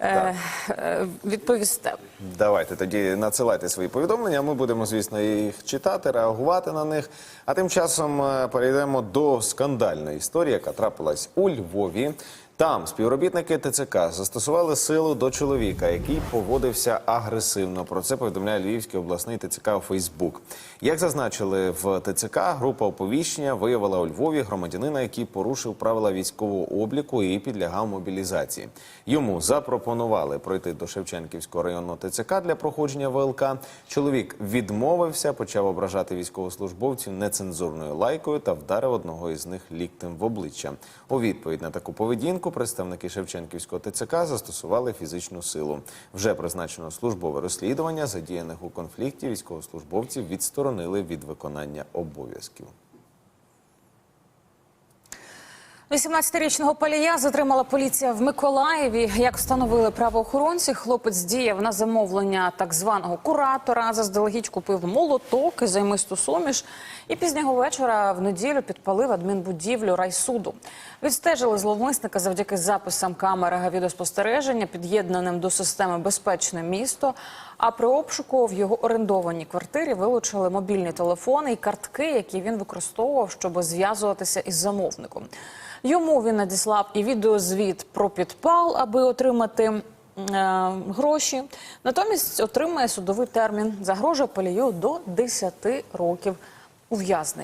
е, е, відповісте. Давайте тоді надсилайте свої повідомлення. Ми будемо, звісно, їх читати, реагувати на них. А тим часом е, перейдемо до скандальної історії, яка трапилась у Львові. Там співробітники ТЦК застосували силу до чоловіка, який поводився агресивно. Про це повідомляє Львівський обласний ТЦК у Фейсбук. Як зазначили в ТЦК, група оповіщення виявила у Львові громадянина, який порушив правила військового обліку і підлягав мобілізації. Йому запропонували пройти до Шевченківського районного ТЦК для проходження ВЛК. Чоловік відмовився, почав ображати військовослужбовців нецензурною лайкою та вдарив одного із них ліктем в обличчя. У відповідь на таку поведінку представники Шевченківського ТЦК застосували фізичну силу. Вже призначено службове розслідування задіяних у конфлікті військовослужбовців відсторонили від виконання обов'язків. 18-річного палія затримала поліція в Миколаєві. Як встановили правоохоронці, хлопець діяв на замовлення так званого куратора. Заздалегідь купив молоток і займисту суміш. І пізнього вечора в неділю підпалив адмінбудівлю райсуду. Відстежили зловмисника завдяки записам камери відеоспостереження, під'єднаним до системи Безпечне місто. А при обшуку в його орендованій квартирі вилучили мобільні телефони і картки, які він використовував, щоб зв'язуватися із замовником. Йому він надіслав і відеозвіт про підпал, аби отримати е, гроші. Натомість отримає судовий термін. Загрожує палію до 10 років ув'язнення.